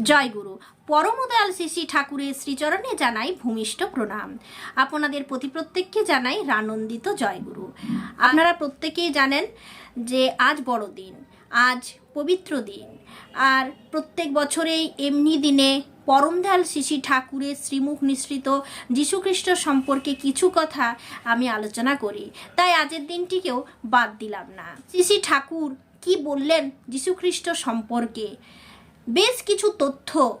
জয় গুরু। পরমদয়াল শ্রী ঠাকুরের শ্রীচরণে জানাই ভূমিষ্ঠ প্রণাম। আপনাদের প্রতি প্রত্যেককে জানাই রানন্দিত জয়গুরু আপনারা প্রত্যেকেই জানেন যে আজ বড়দিন আজ পবিত্র দিন। আর প্রত্যেক বছরেই এমনি দিনে পরমদয়াল শ্রী ঠাকুরের শ্রীমুখ নিঃসৃত যীশুখ্রিস্ট সম্পর্কে কিছু কথা আমি আলোচনা করি। তাই আজের দিনটিকেও বাদ দিলাম না। শ্রী ঠাকুর কি বললেন যীশুখ্রিস্ট সম্পর্কে? বেশ কিছু তথ্য,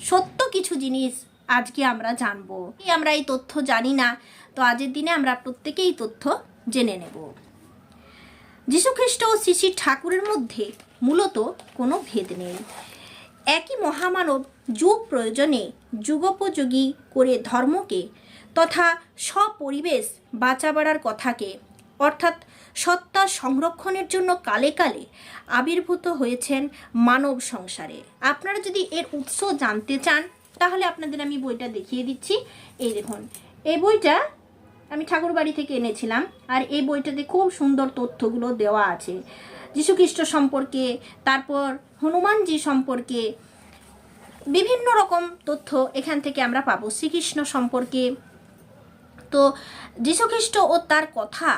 সত্য কিছু জিনিস আজকে আমরা জানব। আমরা এই তথ্য জানি না, তো আজের দিনে আমরা প্রত্যেকেই তথ্য জেনে নেব। যীশুখ্রিস্ট ও শ্রী ঠাকুরের মধ্যে মূলত কোনো ভেদ নেই। একই মহামানব যুগ প্রয়োজনে যুগোপযোগী করে ধর্মকে তথা স্বপরিবেশ বাঁচাবাড়ার কথাকে, অর্থাৎ সত্তা সংরক্ষণের জন্য কালে কালে আবির্ভূত হয়েছেন মানব সংসারে। আপনারা যদি এর উৎস জানতে চান, তাহলে আপনাদের আমি বইটা দেখিয়ে দিচ্ছি। এই দেখুন, এই বইটা আমি ঠাকুর বাড়ি থেকে এনেছিলাম আর এই বইটাতে খুব সুন্দর তথ্যগুলো দেওয়া আছে। যীশুখ্রিস্ট সম্পর্কে, তারপর হনুমানজি সম্পর্কে, বিভিন্ন রকম তথ্য এখান থেকে আমরা পাবো শ্রীকৃষ্ণ সম্পর্কে। তো যীশুখ্রিস্ট ও তার কথা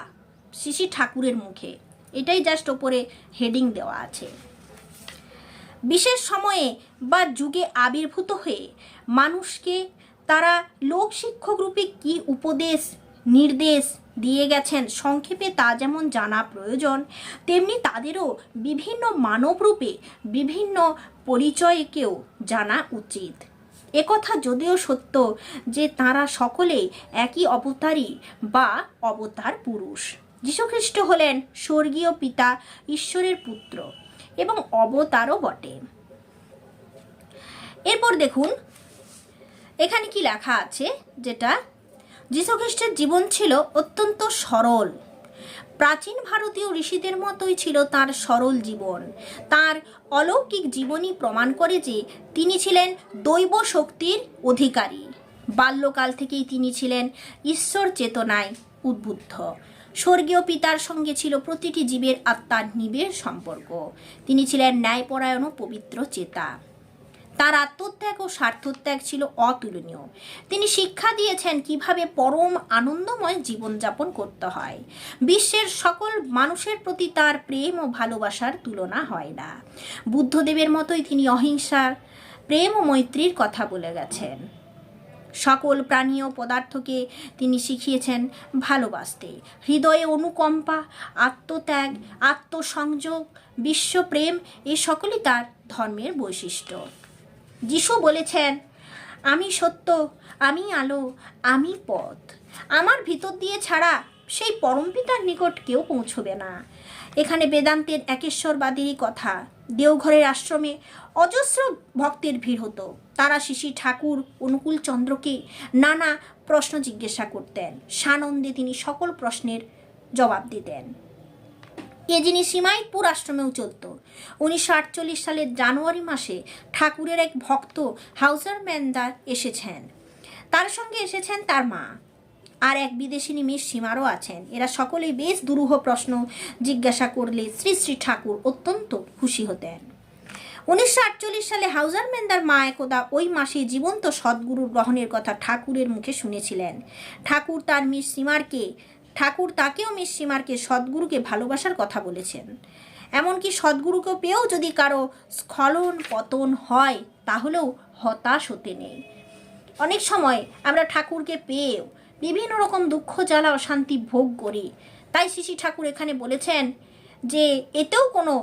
শিশি ঠাকুরের মুখে। এটাই জাস্ট ওপরে হেডিং দেওয়া আছে। বিশেষ সময়ে বা যুগে আবির্ভূত হয়ে মানুষকে তারা লোক শিক্ষক রূপে কী উপদেশ, নির্দেশ দিয়ে গেছেন, সংক্ষেপে তা যেমন জানা প্রয়োজন, তেমনি তাদেরও বিভিন্ন মানবরূপে বিভিন্ন পরিচয়কেও জানা উচিত। একথা যদিও সত্য যে তারা সকলে একই অবতারই বা অবতার পুরুষ। যীশুখ্রিস্ট হলেন স্বর্গীয় পিতা, ঈশ্বরের পুত্র এবং অবতারও বটে। এরপর দেখুন, এখানে কি লেখা আছে? যেটা যীশুখ্রিস্টের জীবন ছিল অত্যন্ত সরল। প্রাচীন ভারতীয় ঋষিদের মতোই ছিল তার সরল জীবন। তার অলৌকিক জীবনী প্রমাণ করে যে তিনি ছিলেন দৈব শক্তির অধিকারী। বাল্যকাল থেকেই তিনি ছিলেন ঈশ্বর চেতনায় উদ্বুদ্ধ। স্বর্গীয় পিতার সঙ্গে ছিল প্রতিটি জীবের আত্মার নিবিড় সম্পর্ক। তিনি ছিলেন ন্যায়পরায়ণ ও পবিত্র চেতা। তার আত্মত্যাগ ও স্বার্থত্যাগ ছিল অতুলনীয়। তিনি শিক্ষা দিয়েছেন কীভাবে পরম আনন্দময় জীবনযাপন করতে হয়। বিশ্বের সকল মানুষের প্রতি তার প্রেম ও ভালোবাসার তুলনা হয় না। বুদ্ধদেবের মতোই তিনি অহিংসার, প্রেম ও মৈত্রীর কথা বলে গেছেন। সকল প্রাণী ও পদার্থকে তিনি শিখিয়েছেন ভালোবাসতে। হৃদয়ে অনুকম্পা, আত্মত্যাগ, আত্মসংযোগ, বিশ্বপ্রেম, এ সকলই তার ধর্মের বৈশিষ্ট্য। যিশু বলেছেন, আমি সত্য, আমি আলো, আমি পথ। আমার ভিতর দিয়ে ছাড়া সেই পরমপিতার নিকট কেউ পৌঁছবে না। এখানে বেদান্তের একেশ্বরবাদীরই কথা। দেওঘরের আশ্রমে অজস্র ভক্তের ভিড় হতো। তারা শিশি ঠাকুর, অনুকূল চন্দ্রকে নানা প্রশ্ন জিজ্ঞাসা করতেন। সানন্দে তিনি সকল প্রশ্নের জবাব দিতেন। এ যিনি সীমাইতপুর আশ্রমেও চলত। উনিশশো আটচল্লিশ সালের জানুয়ারি মাসে ঠাকুরের এক ভক্ত হাউসার ম্যানদার এসেছেন। তার সঙ্গে এসেছেন তার মা। আর এক বিদেশিনী মিস সীমারও আছেন। এরা সকলেই বেশ দুরূহ প্রশ্ন জিজ্ঞাসা করলে শ্রী শ্রী ঠাকুর অত্যন্ত খুশি হতেন। উনিশশো আটচল্লিশ সালে হাউজার মেন্দার মা একদা ওই মাসে জীবন্ত সদ্গুরুর গ্রহণের কথা ঠাকুরের মুখে শুনেছিলেন। ঠাকুর তার মিস সীমারকে, ঠাকুর তাকেও মিস সীমারকে সদ্গুরুকে ভালোবাসার কথা বলেছেন। এমনকি সদ্গুরুকে পেয়েও যদি কারও স্খলন পতন হয়, তাহলেও হতাশ হতে নেই। অনেক সময় আমরা ঠাকুরকে পেয়েও বিভিন্ন রকম দুঃখ, জ্বালা, অশান্তি ভোগ করি। তাই শিশি ঠাকুর এখানে বলেছেন যে, এতেও কোনো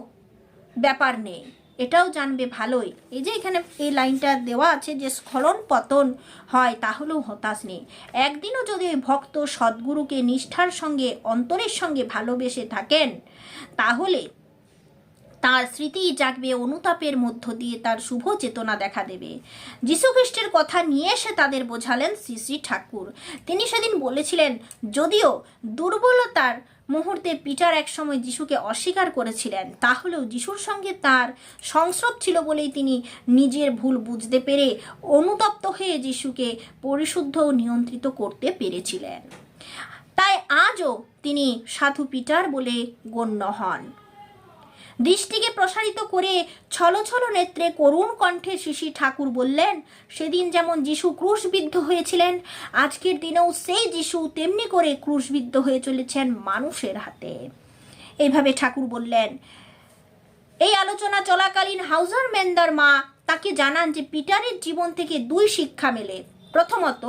ব্যাপার নেই। এটাও জানবে ভালোই। এই যে এখানে এই লাইনটা দেওয়া আছে যে স্খলন পতন হয়, তাহলেও হতাশ নেই। একদিনও যদি ভক্ত সদ্গুরুকে নিষ্ঠার সঙ্গে, অন্তরের সঙ্গে ভালোবেসে থাকেন, তাহলে তার স্মৃতি জাগবে অনুতাপের মধ্য দিয়ে তার শুভ চেতনা দেখা দেবে। যীশুখ্রিস্টের কথা নিয়ে এসে তাদের বোঝালেন শ্রী শ্রী ঠাকুর। তিনি সেদিন বলেছিলেন, যদিও দুর্বলতার মুহূর্তে পিটার একসময় যিশুকে অস্বীকার করেছিলেন, তাহলেও যিশুর সঙ্গে তার সংস্রব ছিল বলেই তিনি নিজের ভুল বুঝতে পেরে অনুতপ্ত হয়ে যিশুকে পরিশুদ্ধ ও নিয়ন্ত্রিত করতে পেরেছিলেন। তাই আজও তিনি সাধু পিটার বলে গণ্য হন। দৃষ্টিকে প্রসারিত করে ছলো ছলো নেত্রে করুণ কণ্ঠে শিশি ঠাকুর বললেন, সেদিন যেমন যিশু ক্রুশবিদ্ধ হয়েছিলেন, আজকের দিনেও সেই যিশু তেমনি করে ক্রুশবিদ্ধ হয়ে চলেছেন মানুষের হাতে। এইভাবে ঠাকুর বললেন, এই আলোচনা চলাকালীন হাউজার মেন্দার মা তাকে জানান যে পিটারের জীবন থেকে দুই শিক্ষা মেলে। প্রথমত,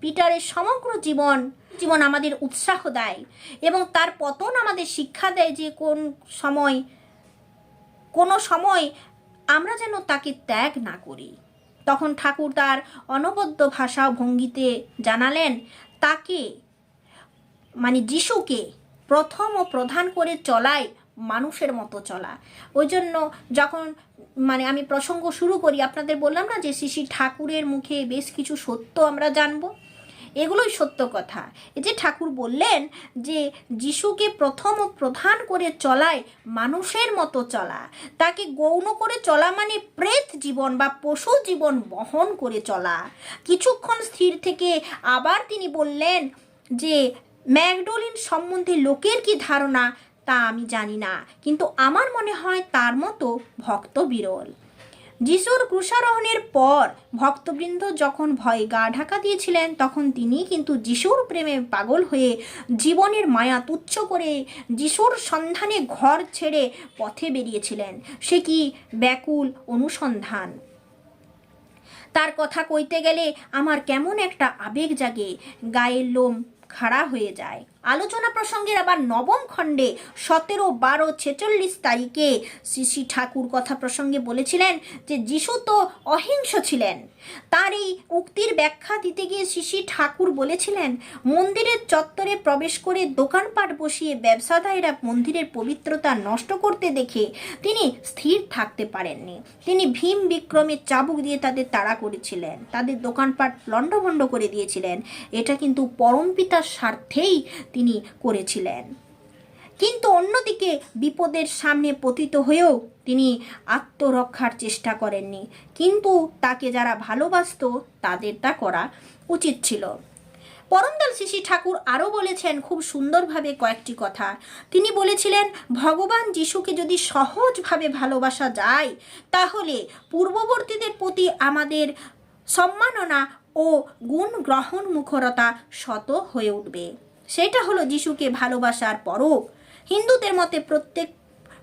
পিটারের সমগ্র জীবন জীবন আমাদের উৎসাহ দেয় এবং তার পতন আমাদের শিক্ষা দেয় যে কোন সময় কোনো সময় আমরা যেন তাকে ত্যাগ না করি। তখন ঠাকুর তার অনবদ্য ভাষা ভঙ্গিতে জানালেন, তাকে মানে যিশুকে প্রথম ও প্রধান করে চলায় মানুষের মতো চলা। ওই জন্য যখন মানে আমি প্রসঙ্গ শুরু করি, আপনাদের বললাম না যে শ্রী ঠাকুরের মুখে বেশ কিছু সত্য আমরা জানব? এগুলোই সত্য কথা। এই যে ঠাকুর বললেন যে যিশুকে প্রথম ও প্রধান করে চলায় মানুষের মতো চলা, তাকে গৌণ করে চলা মানে প্রেত জীবন বা পশু জীবন বহন করে চলা। কিছুক্ষণ স্থির থেকে আবার তিনি বললেন যে, ম্যাকডোলিন সম্বন্ধে লোকের কি ধারণা তা আমি জানি না, কিন্তু আমার মনে হয় তার মতো ভক্ত বিরল। যিশুর ক্রুশারোহণের পর ভক্তবৃন্দ যখন ভয়ে গা ঢাকা দিয়েছিলেন, তখন তিনি কিন্তু যিশুর প্রেমে পাগল হয়ে জীবনের মায়া তুচ্ছ করে যিশুর সন্ধানে ঘর ছেড়ে পথে বেরিয়েছিলেন। সে কি ব্যাকুল অনুসন্ধান? তার কথা কইতে গেলে আমার কেমন একটা আবেগ জাগে, গায়ের লোম খাড়া হয়ে যায়। আলোচনা প্রসঙ্গের আবার নবম খণ্ডে সতেরো, বারো, ছেচল্লিশ তারিখে শ্রী শ্রী ঠাকুর কথা প্রসঙ্গে বলেছিলেন যে যিশু তো অহিংস ছিলেন। তার এই উক্তির ব্যাখ্যা দিতে গিয়ে শ্রী ঠাকুর বলেছিলেন, মন্দিরের চত্বরে প্রবেশ করে দোকানপাট বসিয়ে ব্যবসাদায়ীরা মন্দিরের পবিত্রতা নষ্ট করতে দেখে তিনি স্থির থাকতে পারেননি। তিনি ভীম বিক্রমে চাবুক দিয়ে তাদের তাড়া করেছিলেন, তাদের দোকানপাট লণ্ডভণ্ড করে দিয়েছিলেন। এটা কিন্তু পরমপিতার স্বার্থেই তিনি করেছিলেন। কিন্তু অন্যদিকে বিপদের সামনে পতিত হয়েও তিনি আত্মরক্ষার চেষ্টা করেননি। কিন্তু তাকে যারা ভালোবাসত, তাদের তা করা উচিত ছিল। পরমদল শিশি ঠাকুর আরও বলেছেন খুব সুন্দরভাবে কয়েকটি কথা। তিনি বলেছিলেন, ভগবান যিশুকে যদি সহজভাবে ভালোবাসা যায়, তাহলে পূর্ববর্তীদের প্রতি আমাদের সম্মাননা ও গুণ গ্রহণ মুখরতা শত হয়ে উঠবে। সেটা হলো যিশুকে ভালোবাসার পরব। হিন্দুদের মতে প্রত্যেক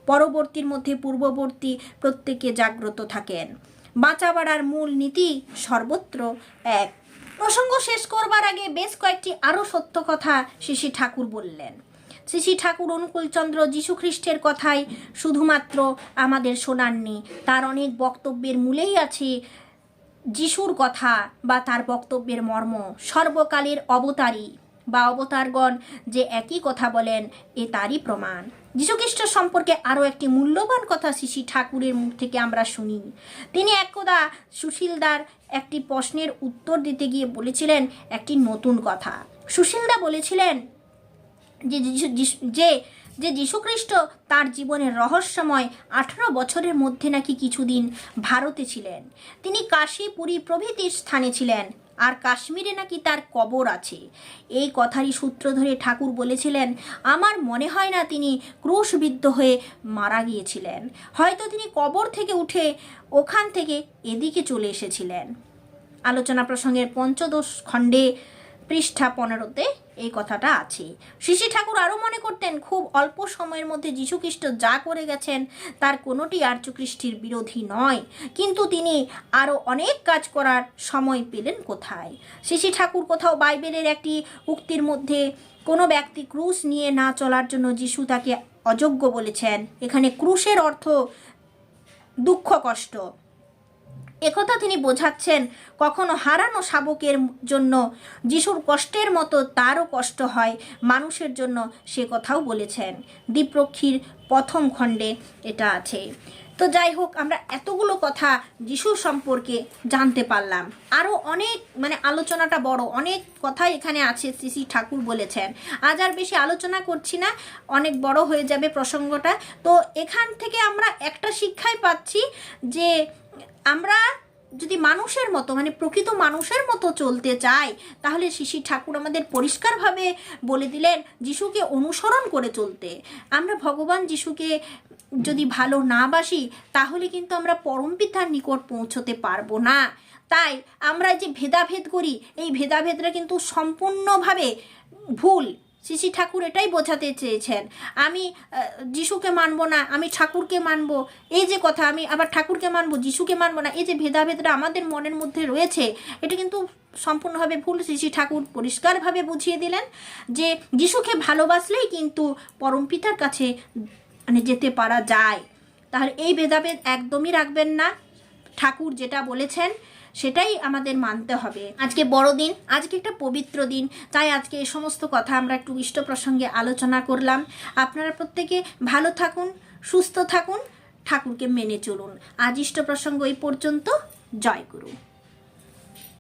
পরবর্তীর মধ্যে পূর্ববর্তী প্রত্যেকে জাগ্রত থাকেন। বাঁচাবাড়ার মূল নীতি সর্বত্র এক। প্রসঙ্গ শেষ করবার আগে বেশ কয়েকটি আরও সত্য কথা শিশি ঠাকুর বললেন। শ্রী ঠাকুর অনুকূলচন্দ্র যীশুখ্রিস্টের কথাই শুধুমাত্র আমাদের শোনাননি। তার অনেক বক্তব্যের মূলেই আছে যিশুর কথা বা তার বক্তব্যের মর্ম। সর্বকালের অবতারী বা অবতারগণ যে একই কথা বলেন, এ তারই প্রমাণ। যীশুখ্রিস্ট সম্পর্কে আরও একটি মূল্যবান কথা শ্রী ঠাকুরের মুখ থেকে আমরা শুনি। তিনি একদা সুশীলদার একটি প্রশ্নের উত্তর দিতে গিয়ে বলেছিলেন একটি নতুন কথা। সুশীলদা বলেছিলেন যে যে যে যীশুখ্রিস্ট তার জীবনের রহস্যময় আঠারো বছরের মধ্যে নাকি কিছুদিন ভারতে ছিলেন। তিনি কাশী পুরী প্রভৃতির স্থানে ছিলেন। আর কাশ্মীরে নাকি তার কবর আছে। এই কথারই সূত্র ধরে ঠাকুর বলেছিলেন, আমার মনে হয় না তিনি ক্রুশবিদ্ধ হয়ে মারা গিয়েছিলেন। হয়তো তিনি কবর থেকে উঠে ওখান থেকে এদিকে চলে এসেছিলেন। আলোচনা প্রসঙ্গের পঞ্চদশ খণ্ডে পৃষ্ঠা পনেরোতে এই কথাটা আছে। শিশি ঠাকুর আরও মনে করতেন, খুব অল্প সময়ের মধ্যে যীশুখ্রিস্ট যা করে গেছেন, তার কোনোটি আর্যকৃষ্টির বিরোধী নয়। কিন্তু তিনি আরও অনেক কাজ করার সময় পেলেন কোথায়? শিশি ঠাকুর কোথাও বাইবেলের একটি উক্তির মধ্যে, কোনো ব্যক্তি ক্রুশ নিয়ে না চলার জন্য যিশু তাকে অযোগ্য বলেছেন। এখানে ক্রুশের অর্থ দুঃখ কষ্ট। একথা তিনি বোঝাচ্ছেন, কখনো হারানো শাবকের জন্য যিশুর কষ্টের মতো তারও কষ্ট হয়, মানুষের জন্য সে কথাও বলেছেন। দ্বীপরক্ষীর প্রথম খণ্ডে এটা আছে। তো যাই হোক, আমরা এতগুলো কথা যিশু সম্পর্কে জানতে পারলাম। আরও অনেক মানে আলোচনাটা বড়, অনেক কথাই এখানে আছে শ্রী শ্রী ঠাকুর বলেছেন। আজ আর বেশি আলোচনা করছি না, অনেক বড় হয়ে যাবে প্রসঙ্গটা। তো এখান থেকে আমরা একটা শিক্ষাই পাচ্ছি যে আমরা যদি মানুষের মতো মানে প্রকৃত মানুষের মতো চলতে চাই, তাহলে শিশি ঠাকুর আমাদের পরিষ্কারভাবে বলে দিলেন যিশুকে অনুসরণ করে চলতে। আমরা ভগবান যিশুকে যদি ভালো না বাসি, তাহলে কিন্তু আমরা পরম পরমপিতার নিকট পৌঁছতে পারব না। তাই আমরা যে ভেদাভেদ করি, এই ভেদাভেদটা কিন্তু সম্পূর্ণভাবে ভুল। শ্রী ঠাকুর এটাই বোঝাতে চেয়েছেন। আমি যিশুকে মানবো না, আমি ঠাকুরকে মানব। এই যে কথা, আমি আবার ঠাকুরকে মানব, যিশুকে মানব না, এই যে ভেদাভেদটা আমাদের মনের মধ্যে রয়েছে, এটা কিন্তু সম্পূর্ণভাবে ভুল। শ্রী ঠাকুর পরিষ্কারভাবে বুঝিয়ে দিলেন যে যিশুকে ভালোবাসলেই কিন্তু পরমপিতার কাছে মানে যেতে পারা যায়। তাহলে এই ভেদাভেদ একদমই রাখবেন না। ঠাকুর যেটা বলেছেন সেটাই আমাদের মানতে হবে। আজকে বড় দিন, আজকে একটা পবিত্র দিন, তাই আজকে এই সমস্ত কথা আমরা একটু ইষ্ট প্রসঙ্গে আলোচনা করলাম। আপনারা প্রত্যেকে ভালো থাকুন, সুস্থ থাকুন, ঠাকুরকে মেনে চলুন। আজ ইষ্ট প্রসঙ্গ এই পর্যন্ত। জয় গুরু।